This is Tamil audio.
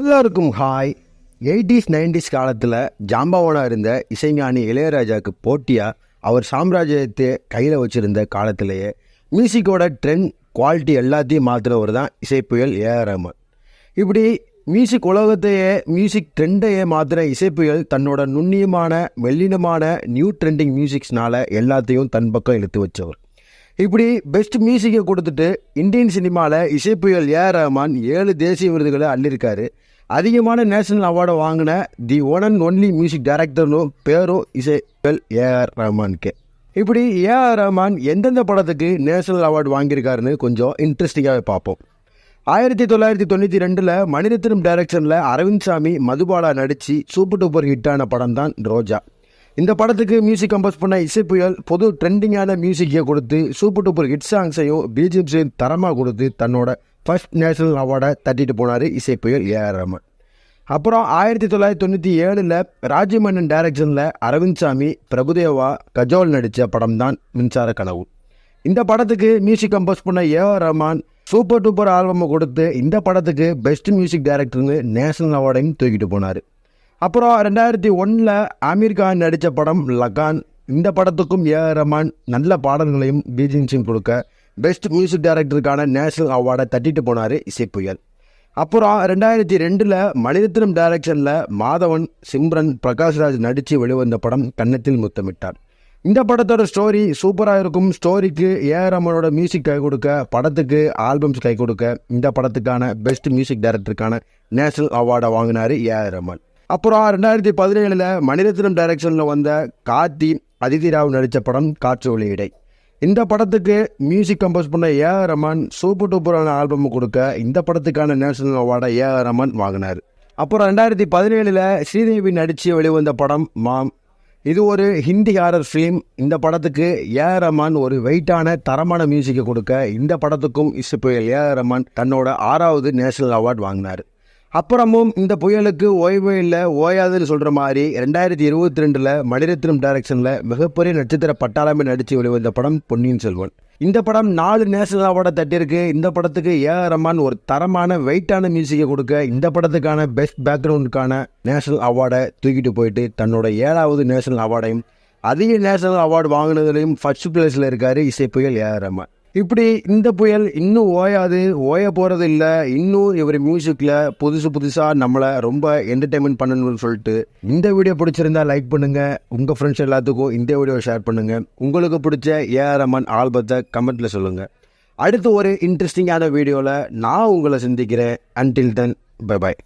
எல்லாருக்கும் ஹாய் எயிட்டிஸ் நைன்டிஸ் காலத்தில் ஜாம்பவானாக இருந்த இசைஞானி இளையராஜாவுக்கு போட்டியாக அவர் சாம்ராஜ்யத்தை கையில் வச்சுருந்த காலத்திலேயே மியூசிக்கோட ட்ரெண்ட் குவாலிட்டி எல்லாத்தையும் மாற்றுறவர் தான் இசைப்புயல் ஏஆர் ரஹ்மான். இப்படி மியூசிக் உலகத்தையே மியூசிக் ட்ரெண்டையே மாற்றின இசைப்புயல் தன்னோட நுண்ணியமான மெல்லினமான நியூ ட்ரெண்டிங் மியூசிக்ஸ்னால எல்லாத்தையும் தன் பக்கம் இழுத்து வச்சவர். இப்படி பெஸ்ட் மியூசிக்கை கொடுத்துட்டு இந்தியன் சினிமாவில் இசைப்புயல் ஏஆர் ரஹ்மான் ஏழு தேசிய விருதுகளை அள்ளியிருக்காரு. அதிகமான நேஷனல் அவார்டை வாங்கின the one and only music டைரக்டர்னும் பேரும் இசை எல் ஏஆர் ரஹ்மானுக்கு இப்படி ஏஆர் ரஹ்மான் எந்தெந்த படத்துக்கு நேஷனல் அவார்டு வாங்கியிருக்காருன்னு கொஞ்சம் இன்ட்ரெஸ்டிங்காகவே பார்ப்போம். ஆயிரத்தி தொள்ளாயிரத்தி தொண்ணூற்றி ரெண்டில் மணிரத்னம் டைரக்ஷனில் அரவிந்த் சாமி மதுபாலா நடித்து சூப்பர் டூப்பர் ஹிட்டான படம் தான் ரோஜா. இந்த படத்துக்கு மியூசிக் கம்போஸ் பண்ண இசை புயல் பொது ட்ரெண்டிங்கான மியூசிக்கை கொடுத்து சூப்பர் டூப்பர் ஹிட் சாங்ஸையும் பிஜிஎம்ஸையும் தரமாக கொடுத்து தன்னோட ஃபர்ஸ்ட் நேஷனல் அவார்டை தட்டிட்டு போனார் இசை புயல் ஏஆர் ரஹ்மான். அப்புறம் ஆயிரத்தி தொள்ளாயிரத்தி தொண்ணூற்றி ஏழில் ராஜமன்னன் டைரக்ஷனில் அரவிந்த் சாமி பிரபுதேவா கஜோல் நடித்த படம் தான் மின்சார கனவு. இந்த படத்துக்கு மியூசிக் கம்போஸ் பண்ண ஏஆர் ரஹ்மான் சூப்பர் டூப்பர் ஆல்பமை கொடுத்து இந்த படத்துக்கு பெஸ்ட் மியூசிக் டைரக்டர்னு நேஷனல் அவார்டையும் தூக்கிட்டு போனார். அப்புறம் ரெண்டாயிரத்தி ஒன்றில் ஆமீர் கான் நடித்த படம் லகான். இந்த படத்துக்கும் ஏஆர் ரஹ்மான் நல்ல பாடல்களையும் பீஜிங்ஸையும் கொடுக்க பெஸ்ட் மியூசிக் டைரக்டருக்கான நேஷனல் அவார்டை தட்டிட்டு போனார் இசை புயல். அப்புறம் ரெண்டாயிரத்தி ரெண்டில் மணிரத்னம் டைரக்ஷனில் மாதவன் சிம்ரன் பிரகாஷ்ராஜ் நடித்து வெளிவந்த படம் கன்னத்தில் முத்தமிட்டார். இந்த படத்தோட ஸ்டோரி சூப்பராக இருக்கும். ஸ்டோரிக்கு ஏஆர் ரமனோட மியூசிக் கை கொடுக்க படத்துக்கு ஆல்பம்ஸ் கை கொடுக்க இந்த படத்துக்கான பெஸ்ட் மியூசிக் டைரக்டருக்கான நேஷனல் அவார்டை வாங்கினார் ஏஆர் ரமன் அப்புறம் ரெண்டாயிரத்தி பதினேழில் மணிரத்னம் டைரக்ஷனில் வந்த கார்த்தி அதிதி ராவ் நடித்த படம் காற்று ஒளியிடை இந்த படத்துக்கு மியூசிக் கம்போஸ் பண்ண ஏஆர் ரமன் சூப்பர் டூப்பரான ஆல்பம் கொடுக்க இந்த படத்துக்கான நேஷனல் அவார்டை ஏஆர் ரமன் வாங்கினார். அப்புறம் ரெண்டாயிரத்தி பதினேழில் ஸ்ரீதேவி நடித்து வெளிவந்த படம் மாம். இது ஒரு ஹிந்தி ஹாரர் ஃபிலிம் இந்த படத்துக்கு ஏ ரமான் ஒரு வெயிட்டான தரமான மியூசிக்கை கொடுக்க இந்த படத்துக்கும் இசைப்புயல் ஏ ரமான் தன்னோட ஆறாவது நேஷனல் அவார்ட் வாங்கினார். அப்புறமும் இந்த புயலுக்கு ஓய்வே இல்லை ஓயாதுன்னு சொல்கிற மாதிரி ரெண்டாயிரத்தி இருபத்தி ரெண்டில் மணிரத்னம் டைரக்ஷனில் மிகப்பெரிய நட்சத்திர பட்டாளமே நடித்து வெளிவந்த படம் பொன்னியின் செல்வன். இந்த படம் நாலு நேஷனல் அவார்டை தட்டியிருக்கு. இந்த படத்துக்கு ஏஆர் ரமான் ஒரு தரமான வெயிட்டான மியூசிக்கை கொடுக்க இந்த படத்துக்கான பெஸ்ட் பேக்ரவுண்டுக்கான நேஷனல் அவார்டை தூக்கிட்டு போயிட்டு தன்னோட ஏழாவது நேஷனல் அவார்டையும் அதிக நேஷனல் அவார்டு வாங்கினதுலையும் ஃபர்ஸ்ட் பிளேஸில் இருக்கார் இசை புயல் ஏஆர் ரஹ்மான். இப்படி இந்த புயல் இன்னும் ஓயாது ஓய போகிறது இல்லை. இன்னும் இவர் மியூசிக்கில் புதுசு புதுசாக நம்மளை ரொம்ப என்டர்டைன்மெண்ட் பண்ணணும்னு சொல்லிட்டு இந்த வீடியோ பிடிச்சிருந்தா லைக் பண்ணுங்கள் உங்கள் ஃப்ரெண்ட்ஸ் எல்லாத்துக்கும் இந்த வீடியோ ஷேர் பண்ணுங்கள் உங்களுக்கு பிடிச்ச ஏஆர் ரமன் ஆல்பத்தை கமெண்ட்டில் சொல்லுங்கள் அடுத்து ஒரு இன்ட்ரெஸ்டிங்கான வீடியோவில் நான் உங்களை சந்திக்கிறேன். Until then bye bye